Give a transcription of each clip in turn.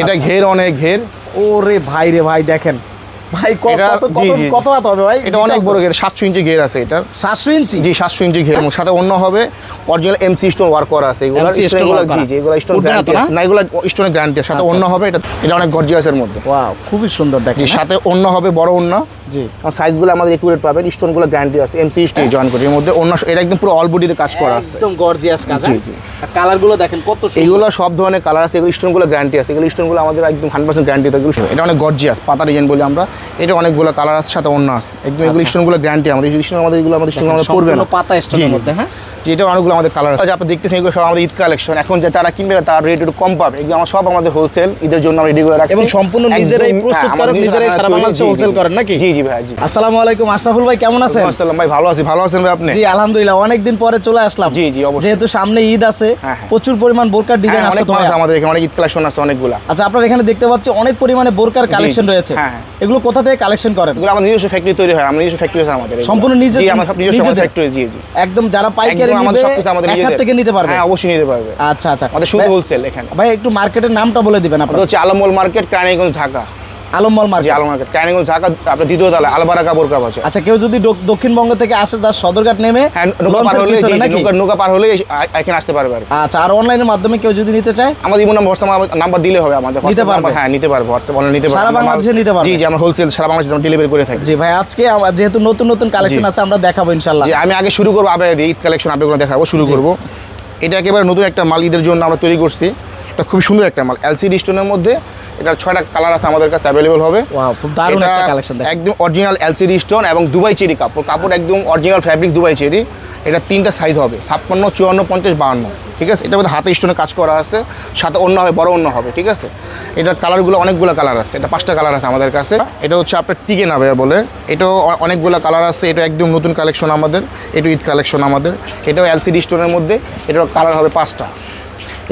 এটা আচ্ছা। ঘের অনেক ঘের। ওরে ভাই রে ভাই দেখেন। ভাই কত কত কত হাত হবে ভাই? এটা অনেক বড় ঘের সাতশো ইঞ্চি ঘের আছে এটা। সাতশো ইঞ্চি? জি সাতশো ইঞ্চি ঘের এবং সাথে অন্য হবে অরিজিনাল এমসি স্টোন ওয়ার্ক করা আছে। এগুলো জি জি এগুলো স্টোন না গ্যারান্টি আছে। না এগুলো স্টোনের গ্যারান্টি সাথে আচ্ছা, অন্য আচ্ছা। হবে এটা এটা অনেক গর্জিয়াসের মধ্যে। ওয়াও খুবই সুন্দর দেখেন হ্যাঁ? সাথে অন্য হবে বড় অন্য। জি। সাইজগুলো আমাদের একুরেট পাবেন। স্টোনগুলো গ্যারান্টি আছে। এমসি স্টোন জয়েন করে এর মধ্যে। অন্য এটা একদম পুরো অল বডিতে কাজ করা আছে। একদম গর্জিয়াস কাজ জি, জি। কালারগুলো দেখেন কত সুন্দর। এইগুলো সব ধরনের কালার আছে। এগুলো স্টোনগুলো গ্যারান্টি আছে। এগুলো স্টোনগুলো আমাদের একদম হান্ড্রেড পার্সেন্ট গ্যারান্টি থাকে। এগুলো এটা অনেক গর্জিয়াস পাতা ডিজাইন বলি আমরা। এটা অনেকগুলো কালার আছে সাথে অন্য আছে। একদম এগুলো আচ্ছা। স্টোনগুলো গ্যারান্টি আমাদের। স্টোন আমাদের এগুলো আমাদের স্টোন আমাদের পড়বে না। পাতা স্টোনের। মধ্যে হ্যাঁ? যে এটা অনেকগুলো আমাদের কালার আছে। আপনি দেখতেছেন এগুলো সব আমাদের ঈদ কালেকশন এখন যে যারা কিনবে তার রেট একটু কম পাবে। এগুলো আমার সব আমাদের হোলসেল ঈদের জন্য আমরা রেডি করে রাখছি। এবং সম্পূর্ণ নিজেরাই হ্যাঁ, প্রস্তুত করেন, নিজেরাই সারা বাংলাদেশে জি। করেন নাকি? জি জি ভাই জি। আসসালামু আলাইকুম আশরাফুল ভাই কেমন আছেন? আসসালাম ভাই ভালো আছি ভালো আছেন ভাই আপনি? জি আলহামদুলিল্লাহ অনেকদিন পরে চলে আসলাম। জি, জি, অবশ্যই। যেহেতু সামনে ঈদ আছে হ্যাঁ, হ্যাঁ। প্রচুর পরিমাণ বোরকার ডিজাইন আছে অনেক তো মাল আছে ভাইয়া? আমাদের এখানে অনেক ঈদ কালেকশন আছে অনেকগুলা। আচ্ছা আপনার এখানে দেখতে পাচ্ছি অনেক পরিমাণে বোরকার কালেকশন রয়েছে। হ্যাঁ। এগুলো কোথা থেকে কালেকশন করেন? এগুলো আমাদের নিজস্ব ফ্যাক্টরি তৈরি হয় আমাদের নিজস্ব ফ্যাক্টরি আছে আমাদের সম্পূর্ণ নিজে- নিজস্ব ফ্যাক্টরি জি জি। একদম যারা পাইকারি আমাদের সবকিছু আমাদের নিজেদের। থেকে নিতে পারবে? হ্যাঁ অবশ্যই নিতে পারবে। আচ্ছা আচ্ছা। আমাদের শুধু ভাই- হোলসেল এখানে। ভাই একটু মার্কেটের নামটা বলে দিবেন হচ্ছে Alam mall market Keraniganj Dhaka. Alam mall market. Alam market. Keraniganj Dhaka আপনার দ্বিতীয় তলা আলবারাকা বোরকা আছে আচ্ছা কেউ যদি দক্ষিণবঙ্গ থেকে আসে তার সদরঘাট নেমে হ্যাঁ নৌকা পার হলে নৌকা? পার হলে এখানে আসতে পারবে আচ্ছা আর অনলাইনের মাধ্যমে কেউ যদি নিতে চায়? আমাদের ইমো নাম্বার নাম্বার দিলে হবে আমাদের। নিতে পারবে? হ্যাঁ নিতে পারবে হোয়াটসঅ্যাপ অনলাইন নিতে পারবে। সারা বাংলাদেশে নিতে পারবে? জি জি আমরা হোলসেল সারা বাংলাদেশে ডেলিভারি করে থাকি। জি ভাই আজকে আমার যেহেতু নতুন নতুন কালেকশন আছে আমরা দেখাবো ইনশাল্লাহ জি আমি আগে শুরু করব আবে ঈদ কালেকশন আবেগুলো দেখাবো শুরু করব। এটা একেবারে নতুন একটা মাল ঈদের জন্য আমরা তৈরি করছি। এটা খুব সুন্দর একটা মাল এলসিডি স্টোনের মধ্যে এটা ছয়টা কালার আছে আমাদের কাছে অ্যাভেলেবল হবে। খুব দারুণ একটা কালেকশন একদম অরিজিনাল এলসিডি স্টোন এবং দুবাই চেরি কাপড় কাপড় একদম অরিজিনাল ফ্যাব্রিক দুবাই চেরি। এটা তিনটা সাইজ হবে ছাপ্পান্ন চুয়ান্ন পঞ্চাশ বাহান্ন। ঠিক আছে? এটার মধ্যে হাতে স্টোনে কাজ করা আছে সাথে অন্য হবে বড় অন্য হবে ঠিক আছে? এটার কালারগুলো অনেকগুলো কালার আছে এটা পাঁচটা কালার আছে আমাদের কাছে। এটা হচ্ছে আপনার টিকে নাবে বলে। এটাও অনেকগুলো কালার আছে এটা একদম নতুন কালেকশন আমাদের এটা ঈদ কালেকশন আমাদের। এটাও এলসিডি স্টোনের মধ্যে এটার কালার হবে পাঁচটা।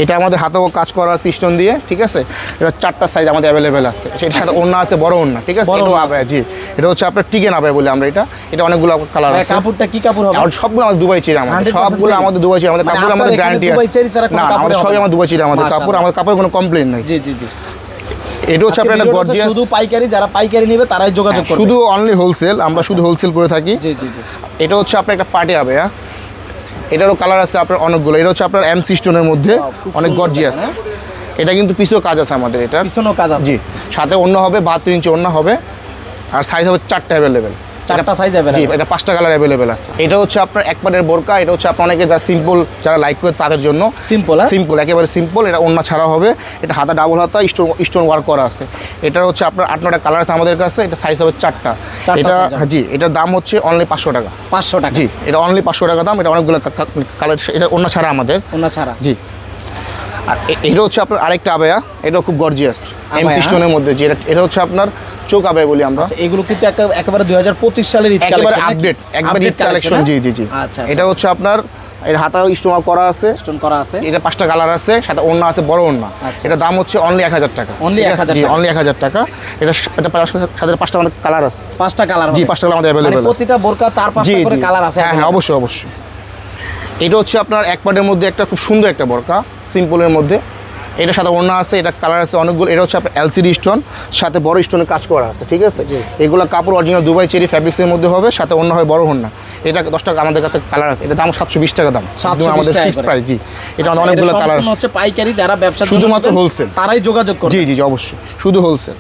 এটা আমাদের হাতেও কাজ করা আছে স্টোন দিয়ে ঠিক আছে? এটা চারটা সাইজ আমাদের অ্যাভেলেবেল আছে। সেটার সাথে অন্য আছে বড় অন্য ঠিক আছে? বড় আবে জি। এটা হচ্ছে আপনার টিকে নাবে বলে আমরা এটা। এটা অনেকগুলো কালার আছে। কাপড়টা কি কাপড় হবে? আর সবগুলো আমাদের দুবাই চিরা আমাদের। সবগুলো আমাদের দুবাই চিরা আমাদের মানে কাপড় আমাদের গ্যারান্টি আছে। না আমাদের সবই আমাদের দুবাই চিরা আমাদের কাপড় আমাদের কাপড়ের কোনো কমপ্লেন নাই। জি জি জি। এটা হচ্ছে আপনার একটা গর্জিয়াস শুধু পাইকারি যারা পাইকারি নেবে তারাই যোগাযোগ করবে। শুধু অনলি হোলসেল আমরা শুধু হোলসেল করে থাকি। জি জি জি। এটা হচ্ছে আপনার একটা পার্টি হবে হ্যাঁ? এটারও কালার আছে আপনার অনেকগুলো। এটা হচ্ছে আপনার এম সিস্টনের মধ্যে অনেক গর্জি গর্জিয়াস এটা কিন্তু পিছনেও কাজ আছে আমাদের এটা। পিছনেও কাজ আছে। জি। সাথে অন্য হবে বাহাত্তর ইঞ্চি অন্য হবে আর সাইজ হবে চারটে অ্যাভেলেবেল চারটা সাইজ জি এটা পাঁচটা কালার অ্যাভেলেবেল আছে। এটা হচ্ছে আপনার এক পাটের বোরকা এটা হচ্ছে আপনার অনেকে যা সিম্পল যারা লাইক করে তাদের জন্য। সিম্পল হ্যাঁ? সিম্পল একেবারে সিম্পল এটা অন্য ছাড়া হবে। এটা হাতা ডাবল হাতা স্টোন স্টোন ওয়ার্ক করা আছে। এটা হচ্ছে আপনার আট নটা কালার আছে আমাদের কাছে এটা সাইজ হবে চারটা। এটা জি এটার দাম হচ্ছে অনলি পাঁচশো টাকা। পাঁচশো টাকা। জি এটা অনলি পাঁচশো টাকা দাম এটা অনেকগুলো কালার এটা অন্য ছাড়া আমাদের। ওনা ছাড়া। জি। আর এটা হচ্ছে আপনার আরেকটা আবেয়া। এটাও খুব গর্জিয়াস এম আবায়া? স্টোনের মধ্যে যে এটা হচ্ছে আপনার চোখ আবেয়া বলি আমরা। আচ্ছা এগুলো কিন্তু একটা একেবারে দুই হাজার পঁচিশ সালের একেবারে আপডেট একবার ঈদ কালেকশন জি জি জি। আচ্ছা এটা হচ্ছে আপনার এর হাতা স্টোমার করা আছে। স্টোন করা আছে। এটা পাঁচটা কালার আছে সাথে অন্য আছে বড় অন্য আচ্ছা। এটা দাম হচ্ছে অনলি এক হাজার টাকা। অনলি? 1000 জি অনলি এক হাজার টাকা। এটা সাথে পাঁচটা আমাদের কালার আছে। পাঁচটা কালার জি পাঁচটা কালার আমাদের অ্যাভেলেবেল আছে। প্রতিটা বোরকা চার পাঁচটা করে কালার আছে হ্যাঁ হ্যাঁ অবশ্যই অবশ্যই। এটা হচ্ছে আপনার এক পার্টের মধ্যে একটা খুব সুন্দর একটা বরকা সিম্পলের মধ্যে। এটার সাথে অন্য আছে এটা কালার আছে অনেকগুলো এটা হচ্ছে আপনার এলসিডি স্টোন সাথে বড় স্টোনের কাজ করা আছে ঠিক আছে? এগুলো কাপড় অরিজিনাল দুবাই চেরি ফ্যাব্রিক্সের মধ্যে হবে সাথে অন্য হয় বড় হন্না এটা দশ টাকা আমাদের কাছে কালার আছে এটা দাম সাতশো বিশ টাকা দাম। 720 আমাদের টাকা ফিক্সড প্রাইস জি। এটা আচ্ছা, অনেকগুলো কালার হচ্ছে পাইকারি যারা ব্যবসা শুধুমাত্র wholesale। তারাই যোগাযোগ করবে। জি জি জি অবশ্যই। শুধু হোলসেল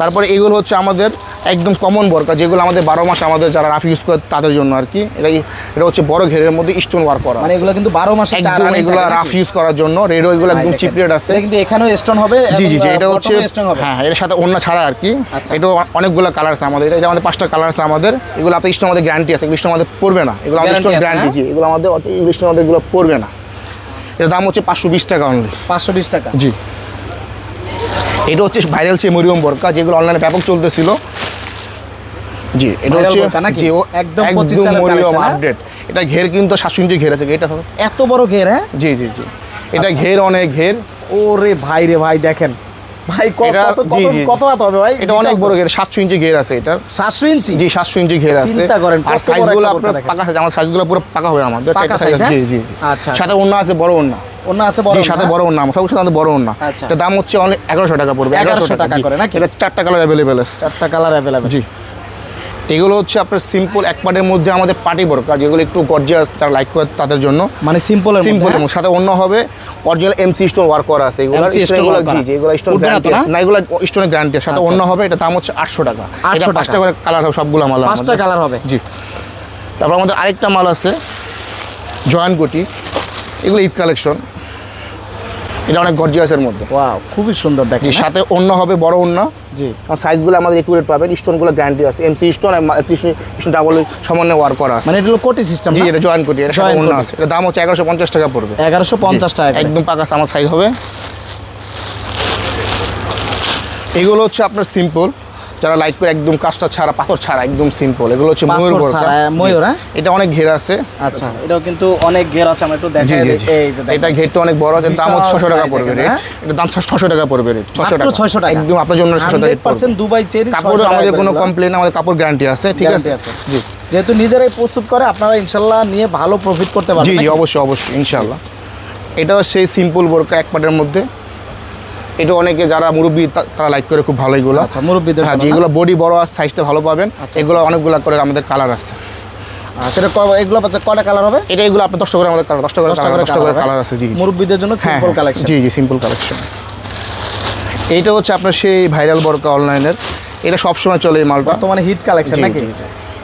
তারপরে এগুলো হচ্ছে আমাদের একদম কমন বরকা যেগুলো আমাদের বারো মাস আমাদের যারা রাফ ইউজ করে তাদের জন্য আর কি। এটা এটা হচ্ছে বড় ঘেরের মধ্যে স্টোন ওয়ার্ক করা মানে এগুলো কিন্তু বারো মাস একদম এগুলো রাফ ইউজ করার জন্য। রেডো এগুলো একদম চিপ রেট আছে। কিন্তু এখানেও স্টোন হবে জি জি জি এটা হচ্ছে হ্যাঁ এর সাথে অন্য ছাড়া আর কি। আচ্ছা। এটা অনেকগুলো কালার আছে আমাদের। এটা আমাদের পাঁচটা কালার আছে আমাদের এগুলো আপনার স্টোন আমাদের গ্যারান্টি আছে এগুলো স্টোন আমাদের পড়বে না। এগুলো আমাদের স্টোন গ্যারান্টি হ্যাঁ? জি এগুলো আমাদের স্টোন আমাদের এগুলো পড়বে না। এর দাম হচ্ছে পাঁচশো বিশ টাকা অনলি পাঁচশো বিশ টাকা। জি। এটা হচ্ছে ভাইরাল চেমরিয়ম বরকা যেগুলো অনলাইনে ব্যাপক চলতেছিল। জি এটা হচ্ছে নাকি? জি ও একদম একদম 25 সালের মরিয়ম হ্যাঁ? আপডেট এটা ঘের কিন্তু সাতশো ইঞ্চি ঘের আছে এটা এত বড় ঘের হ্যাঁ? জি জি জি। এটা আচ্ছা। ঘের অনেক ঘের। ওরে ভাই রে ভাই দেখেন। ভাই কত কত। কত হাত হবে ভাই? এটা অনেক বড় ঘের সাতশো ইঞ্চি ঘের আছে এটা। সাতশো ইঞ্চি? জি সাতশো ইঞ্চি ঘের আছে। চিন্তা করেন, আর সাইজগুলো আপনার পাকা সাইজ আমার সাইজগুলো পুরো পাকা হবে আমাদের হ্যাঁ? জি জি জি। আচ্ছা। সাথে অন্য আছে বড় অন্য অন্য আছে বড় সাথে হ্যাঁ? বড় সাথে বড় ওড়না। আচ্ছা। এটা দাম হচ্ছে অনেক এগারোশো টাকা পড়বে 1100 টাকা করে? এটা চারটা কালার অ্যাভেলেবেল আছে। চারটা কালার অ্যাভেলেবেল জি। এগুলো হচ্ছে আপনার সিম্পল এক পার্টের মধ্যে আমাদের পার্টি বোরকা যেগুলো একটু গর্জিয়াস তারা লাইক করে তাদের জন্য। মানে সিম্পল এবং সাথে অন্য হবে অরিজিনাল এমসি স্টোন ওয়ার্ক করা আছে। এগুলো। জি স্টোন না না? না এগুলো স্টোনের গ্যারান্টি সাথে আচ্ছা, অন্য আচ্ছা। হবে এটা দাম হচ্ছে আটশো টাকা। 800 পাঁচটা করে কালার হবে সবগুলো মাল পাঁচটা। কালার হবে? জি। তারপর আমাদের আরেকটা মাল আছে জয়েন্ট কোটি এগুলো ঈদ কালেকশন এটা অনেক গর্জিয়াসের মধ্যে। ওয়াও খুবই সুন্দর দেখছি হ্যাঁ? সাথে অন্য হবে বড় অন্য। জি। সাইজগুলো আমাদের একুরেট পাবেন স্টোনগুলো গ্যারান্টি আছে এমসি স্টোন স্টোন ডাবল সমন্বয়ে ওয়ার্ক করা আছে। মানে এটা হলো কোটি সিস্টেম জি এটা জয়েন কোটি এটা অন্য আছে। এটা দাম হচ্ছে এগারোশো পঞ্চাশ টাকা পড়বে। এগারোশো পঞ্চাশ টাকা একদম পাকা আমার সাইজ হবে। এগুলো হচ্ছে আপনার সিম্পল যারা লাইট করে একদম কাজটা ছাড়া পাথর ছাড়া একদম সিম্পল এগুলো হচ্ছে ময়ূর বোরকা। হ্যাঁ, ময়ূর, হ্যাঁ? এটা অনেক ঘের আছে। আচ্ছা এটাও কিন্তু অনেক ঘের আছে আমরা একটু জি দেখাই দিই। এই যে এটা ঘেরটা অনেক বড় আছে দাম হচ্ছে বিশাল ছশো টাকা পড়বে রেট হ্যাঁ? এটা দাম ছশো টাকা পড়বে রেট ছশো মাত্র টাকা। 600 টাকা। একদম আপনার জন্য ছশো টাকা 100% দুবাই চেরি কাপড় আমাদের কোনো কমপ্লেন আমাদের কাপড় গ্যারান্টি আছে ঠিক আছে? জি। যেহেতু নিজেরাই প্রস্তুত করে আপনারা ইনশাল্লাহ নিয়ে ভালো প্রফিট করতে পারবেন জি নাকি? অবশ্যই অবশ্যই ইনশাল্লাহ। এটাও সেই সিম্পল বোরকা এক পাটের মধ্যে। এটা অনেকে যারা মুরব্বী তারা লাইক করে খুব ভালো এগুলো। আচ্ছা মুরব্বীদের হ্যাঁ যেগুলো বডি বড় আর সাইজটা ভালো পাবেন। আচ্ছা, এগুলো অনেকগুলো করে আমাদের কালার আছে। আচ্ছা এগুলো পাচ্ছে কয়টা কালার হবে? এটা এগুলো আপনার দশটা করে আমাদের কালার দশটা করে দশটা করে। কালার আছে জি। মুরব্বীদের জন্য হ্যাঁ, সিম্পল হ্যাঁ, কালেকশন জি জি সিম্পল কালেকশন এইটা হচ্ছে আপনার সেই ভাইরাল বরকা অনলাইনের এটা সবসময় চলে এই মালটা। বর্তমানে হিট কালেকশন নাকি।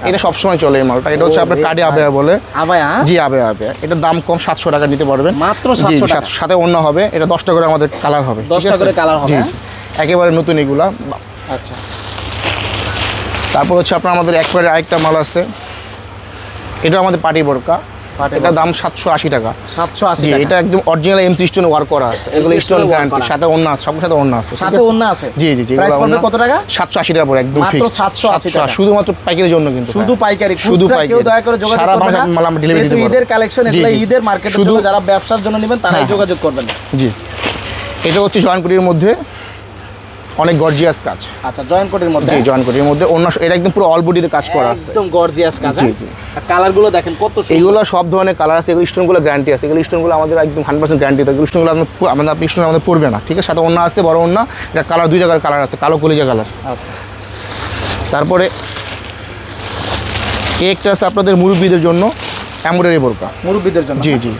এটা সবসময় চলে এই মালটা। এটা হচ্ছে আপনার কাডে আবে আবেয়া বলে। আবায়া? জি আবে আবে এটা দাম কম সাতশো টাকা নিতে পারবেন। মাত্র সাতশো 700 সাথে- টাকা। সাথে অন্য হবে। এটা দশটা করে আমাদের কালার হবে দশটা 10টা করে কালার হবে, হ্যাঁ? একেবারে নতুন এগুলা। আচ্ছা। তারপর হচ্ছে আপনার আমাদের একবারে আরেকটা মাল আছে। এটা আমাদের পাটি বোরকা এটা দাম সাতশো আশি টাকা। সাতশো আশি এটা একদম অরিজিনাল স্টোন ওয়ার্ক করা আছে। এগুলো স্টোন গ্যারান্টি সাথে অন্য আছে সব সাথে অন্য আছে সাথে অন্য আছে? জি জি জি এগুলো পড়বে কত টাকা? সাতশো আশি টাকা পড়ে একদম মাত্র fixed। 780 টাকা। শুধুমাত্র পাইকারির জন্য কিন্তু শুধু পাইকারি শুধু পাইকারি। দয়া করে যোগাযোগ সারা মাল আমরা ডেলিভারি দিতে ঈদের কালেকশন এগুলো ঈদের মার্কেটের জন্য যারা ব্যবসার জন্য নেবেন তারাই হ্যাঁ। যোগাযোগ করবেন। জি। এটা হচ্ছে জয়েন্টকুটির মধ্যে অনেক গর্জিয়াস কাজ। আচ্ছা জয়েন কোটের মধ্যে? জি জয়েন্টকুটির মধ্যে। অন্য এটা একদম পুরো অল বডিতে কাজ করা আছে। একদম গর্জিয়াস কাজ জি, জি। কালারগুলো দেখেন কত সুন্দর। এইগুলো সব ধরনের কালার আছে এগুলো স্টোনগুলো গ্যারান্টি আছে। এগুলো স্টোনগুলো আমাদের একদম হান্ড্রেড পার্সেন্ট গ্যারান্টি থাকে। স্টোনগুলো আমাদের আপনি স্টোন আমাদের পড়বে না ঠিক আছে? সাথে অন্য আছে বড় অন্য এটা কালার দুই জায়গার কালার আছে কালো কলিজা কালার আচ্ছা। তারপরে একটা আছে আপনাদের মুরব্বীদের জন্য এমব্রয়ডারি বোরকা। মুরব্বীদের জন্য। জি জি।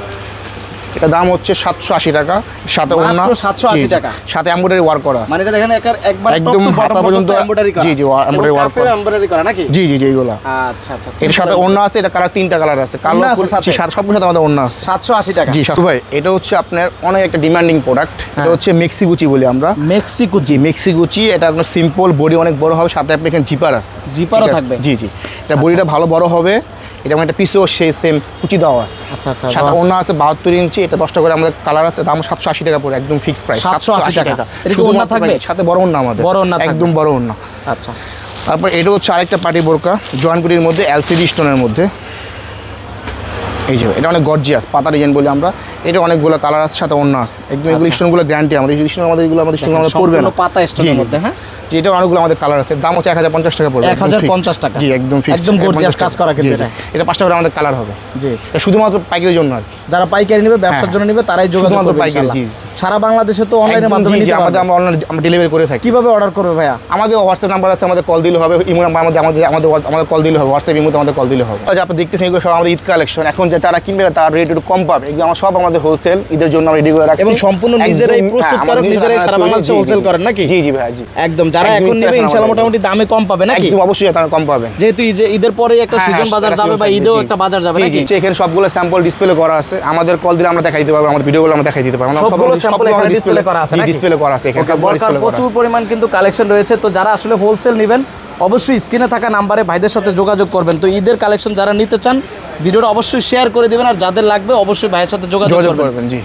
এটা দাম হচ্ছে সাতশো আশি টাকা সাথে অন্য মাত্র 780 জি, জি। টাকা। সাথে এমব্রয়ডারি ওয়ার্ক করা মানে এটা দেখেন একবার একদম হাতা পর্যন্ত এমব্রয়ডারি করা। জি, জি, embroidery work করা। এমব্রয়ডারি করা নাকি? জি জি জি এইগুলা আচ্ছা আচ্ছা এর সাথে অন্য আছে এটা কালার তিনটা কালার আছে। কালো আছে সাথে? আমাদের অন্য আছে। 780 টাকা। জি সাথু ভাই এটা হচ্ছে আপনার অনেক একটা ডিমান্ডিং প্রোডাক্ট এটা হ্যাঁ। হচ্ছে মেক্সিগুচি বলি আমরা। মেক্সিকো জি মেক্সিগুচি এটা আপনার সিম্পল বডি অনেক বড় হবে সাথে আপনি এখানে জিপার আছে। জিপারও থাকবে? জি জি। এটা বডিটা ভালো বড় হবে। এটা মানে একটা পিসেও সেই সেম কুচি দেওয়া আছে আচ্ছা আচ্ছা বাহ। অন্য আছে বাহাত্তর ইঞ্চি এটা দশটা করে আমাদের কালার আছে দাম সাতশো আশি টাকা পড়ে একদম ফিক্সড প্রাইস 780 টাকা। এটা কি ওড়না থাকবে? সাথে বড় অন্য আমাদের বড় থাকবে। একদম বড় অন্য আচ্ছা তারপর এটা হচ্ছে আরেকটা পার্টি বোরকা জয়েন্টকুটির মধ্যে এলসিডি স্টোনের মধ্যে এই যে এটা অনেক গর্জিয়াস পাতা ডিজাইন বলি আমরা এটা অনেকগুলো কালার আছে সাথে অন্য আছে একদম এগুলো আচ্ছা। স্টোনগুলো গ্যারান্টি আমাদের স্টোন আমাদের এগুলো আমাদের স্টোন আমাদের পড়বে না পাতা স্টোনের। মধ্যে, হ্যাঁ? এটা অনেকগুলো আমাদের কালার আছে দাম হচ্ছে এক হাজার পঞ্চাশ টাকা পড়বে একদম 1050 fixed। টাকা। জি একদম। একদম 1050 কাজ করা কিন্তু। এটা। এটা পাঁচটা করে আমাদের কালার হবে জি এটা শুধুমাত্র পাইকারির জন্য আর যারা পাইকারি নেবে ব্যবসার হ্যাঁ। জন্য নেবে তারাই যোগাযোগ করবে পাইকারি, জি। সারা বাংলাদেশে তো অনলাইনের মাধ্যমে নিতে আমাদের আমরা অনলাইন আমরা ডেলিভারি করে থাকি কীভাবে অর্ডার করবে ভাইয়া আমাদের হোয়াটসঅ্যাপ নাম্বার আছে আমাদের কল দিলে হবে ইমো নাম্বার আমাদের আমাদের আমাদের আমাদের কল দিলে হবে হোয়াটসঅ্যাপ ইমোতে আমাদের কল দিলে হবে আজ আপনি দেখতেছেন এগুলো সব আমাদের ঈদ কালেকশন এখন যে যারা কিনবে তার রেট একটু কম পাবে এগুলো আমার সব আমাদের হোলসেল ঈদের জন্য আমরা রেডি করে রাখছি এবং সম্পূর্ণ নিজেরাই হ্যাঁ, প্রস্তুত করেন, নিজেরাই সারা বাংলাদেশে জি। করেন নাকি? জি জি ভাই জি একদম যারা এখন নেবে এখন ইনশাআল্লাহ মোটামুটি দামে কম পাবে নাকি? একদম অবশ্যই দামে কম পাবেন যেহেতু যে ঈদের পরে একটা হ্যাঁ, সিজন হ্যাঁ, বাজার যাবে বা ঈদেও একটা বাজার যাবে নাকি? এখানে সবগুলো স্যাম্পল ডিসপ্লে করা আছে। আমাদের কল দিলে আমরা দেখাই দিতে পারব আমাদের ভিডিওগুলো আমরা দেখাই দিতে পারব। সবগুলো স্যাম্পল এখানে ডিসপ্লে করা আছে ডিসপ্লে করা আছে এখানে প্রচুর পরিমাণ কিন্তু কালেকশন রয়েছে। তো যারা আসলে হোলসেল নেবেন অবশ্যই স্ক্রিনে থাকা নাম্বারে ভাইদের সাথে যোগাযোগ করবেন। তো ঈদের কালেকশন যারা নিতে চান ভিডিওটা অবশ্যই শেয়ার করে দিবেন। আর যাদের লাগবে অবশ্যই ভাইয়ের সাথে যোগাযোগ করবেন। ঠিক